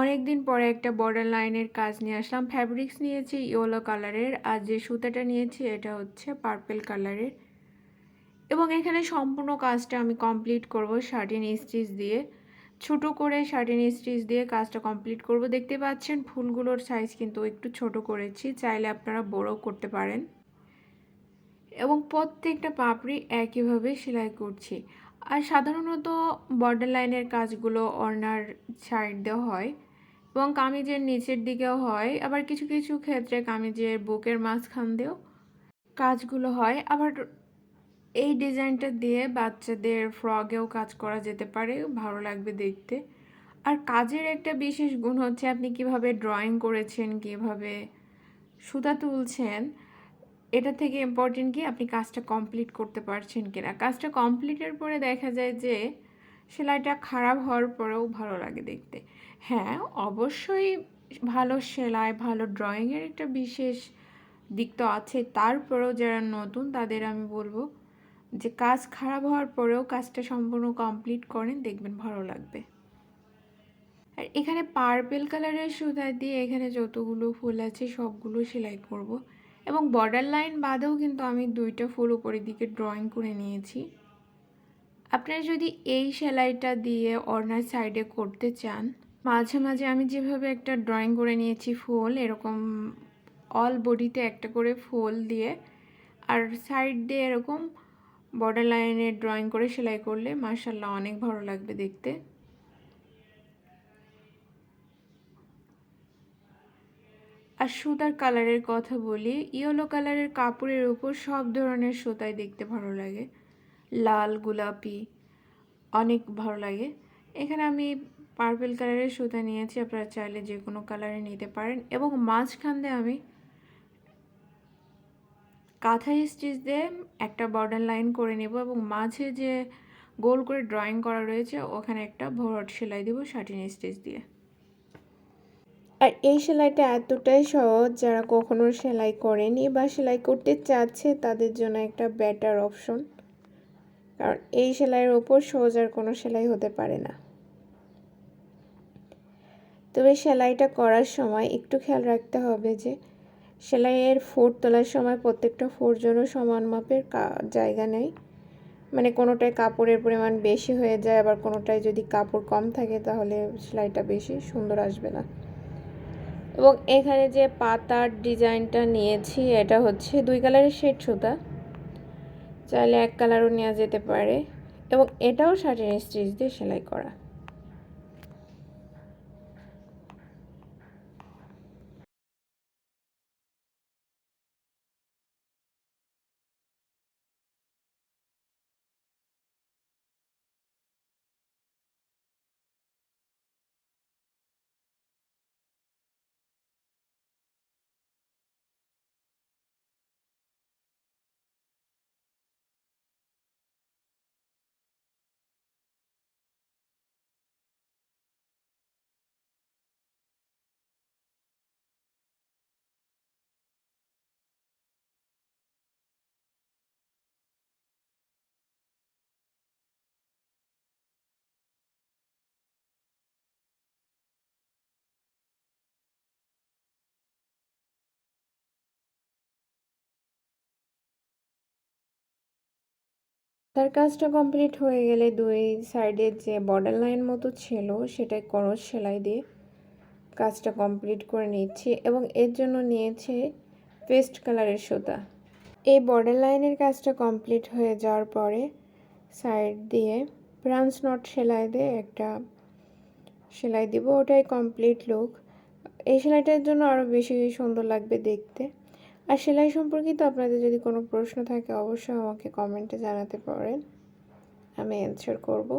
অনেক দিন পরে একটা বর্ডার লাইনের কাজ নিয়ে আসলাম। ফ্যাব্রিক্স নিয়েছি ইয়েলো কালারের আর যে সুতাটা নিয়েছি, এটা হচ্ছে পার্পেল কালারের এবং এখানে সম্পূর্ণ কাজটা আমি কমপ্লিট করব শার্টিন স্টিচ দিয়ে। ছোট করে শার্টিন স্টিচ দিয়ে কাজটা কমপ্লিট করব। দেখতে পাচ্ছেন, ফুলগুলোর সাইজ কিন্তু একটু ছোট করেছি, চাইলে আপনারা বড় করতে পারেন। এবং প্রত্যেকটা পাপড়ি একইভাবে সেলাই করছি। আর সাধারণত বর্ডার লাইনের কাজগুলো অর্নার সাইড দেওয়া হয়। এবং কামিজের নিচের দিকেও হয়, আবার কিছু কিছু ক্ষেত্রে কামিজের বুকের মাঝখান দিয়েও কাজগুলো হয়। আবার এই ডিজাইনটা দিয়ে বাচ্চাদের ফ্রগেও কাজ করা যেতে পারে, ভালো লাগবে দেখতে। আর কাজের একটা বিশেষ গুণ হচ্ছে আপনি কীভাবে ড্রয়িং করেছেন, কীভাবে সুতা তুলছেন, এটা থেকে ইম্পর্টেন্ট কি আপনি কাজটা কমপ্লিট করতে পারছেন কিনা। কাজটা কমপ্লিটের পরে দেখা যায় যে সেলাইটা খারাপ হওয়ার পরেও ভালো লাগে দেখতে। হ্যাঁ অবশ্যই ভালো সেলাই, ভালো ড্রয়িংয়ের একটা বিশেষ দিক তো আছে। তারপরেও যারা নতুন, তাদের আমি বলব যে কাজ খারাপ হওয়ার পরেও কাজটা সম্পূর্ণ কমপ্লিট করেন, দেখবেন ভালো লাগবে। আর এখানে পার্পেল কালারের সুতা দিয়ে এখানে যতগুলো ফুল আছে, সবগুলো সেলাই করব। এবং বর্ডার লাইন বাদেও কিন্তু আমি দুইটা ফুল উপরের দিকে ড্রয়িং করে নিয়েছি। আপনারা যদি এই সেলাইটা দিয়ে অর্নার সাইডে করতে চান, মাঝে মাঝে আমি যেভাবে একটা ড্রয়িং করে নিয়েছি ফুল, এরকম অল বডিতে একটা করে ফুল দিয়ে, আর সাইড দিয়ে এরকম বর্ডার লাইনে ড্রয়িং করে সেলাই করলে মার্শাল্লাহ অনেক ভালো লাগবে দেখতে। আর সুতার কালারের কথা বলি, ইয়েলো কালারের কাপড়ের উপর সব ধরনের সুতাই দেখতে ভালো লাগে। লাল, গোলাপি, অনেক ভালো লাগে। এখানে আমি পার্পেল কালারের সুতা নিয়েছি, আপনারা চাইলে যে কোনো কালারে নিতে পারেন। এবং মাঝখান দিয়ে আমি কাঁথা স্টিচ দিয়ে একটা বর্ডার লাইন করে নেব এবং মাঝে যে গোল করে ড্রয়িং করা রয়েছে, ওখানে একটা ভরট সেলাই দেবো শার্টিন স্টিচ দিয়ে। আর এই সেলাইটা এতটাই সহজ, যারা কখনো সেলাই করেনি বা সেলাই করতে চাচ্ছে, তাদের জন্য একটা বেটার অপশন কারণ এই সেলাইয়ের ওপর সহজ আর কোনো সেলাই হতে পারে না। তবে সেলাইটা করার সময় একটু খেয়াল রাখতে হবে যে, সেলাইয়ের ফোর তোলার সময় প্রত্যেকটা ফোর জন্য সমান মাপের জায়গা নেই। মানে কোনোটায় কাপড়ের পরিমাণ বেশি হয়ে যায়, আবার কোনোটায় যদি কাপড় কম থাকে তাহলে সেলাইটা বেশি সুন্দর আসবে না। এবং এখানে যে পাতার ডিজাইনটা নিয়েছি, এটা হচ্ছে দুই কালারের শেড সুতা। চাইলে এক কালারও নেওয়া যেতে পারে। এবং এটাও শার্টের স্টিচ দিয়ে সেলাই করা। তার কাজটা কমপ্লিট হয়ে গেলে দুই সাইডের যে বর্ডার লাইন মতো ছিল সেটাই করস সেলাই দিয়ে কাজটা কমপ্লিট করে নিচ্ছি এবং এর জন্য নিয়েছে পেস্ট কালারের সুতা। এই বর্ডার লাইনের কাজটা কমপ্লিট হয়ে যাওয়ার পরে সাইড দিয়ে ব্রাঞ্চ নট সেলাই দিয়ে একটা সেলাই দিব, ওটাই কমপ্লিট লুক এই সেলাইটার জন্য আরও বেশি সুন্দর লাগবে দেখতে। আর সেলাই সম্পর্কিত আপনাদের যদি কোনো প্রশ্ন থাকে, অবশ্যই আমাকে কমেন্টে জানাতে পারেন। আমি অ্যান্সার করব।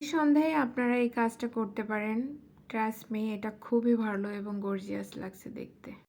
সন্ধ্যায় আপনারা এই কাজটা করতে পারেন। ট্রাস্ট মি এটা খুবই ভালো এবং গর্জিয়াস লাগছে দেখতে।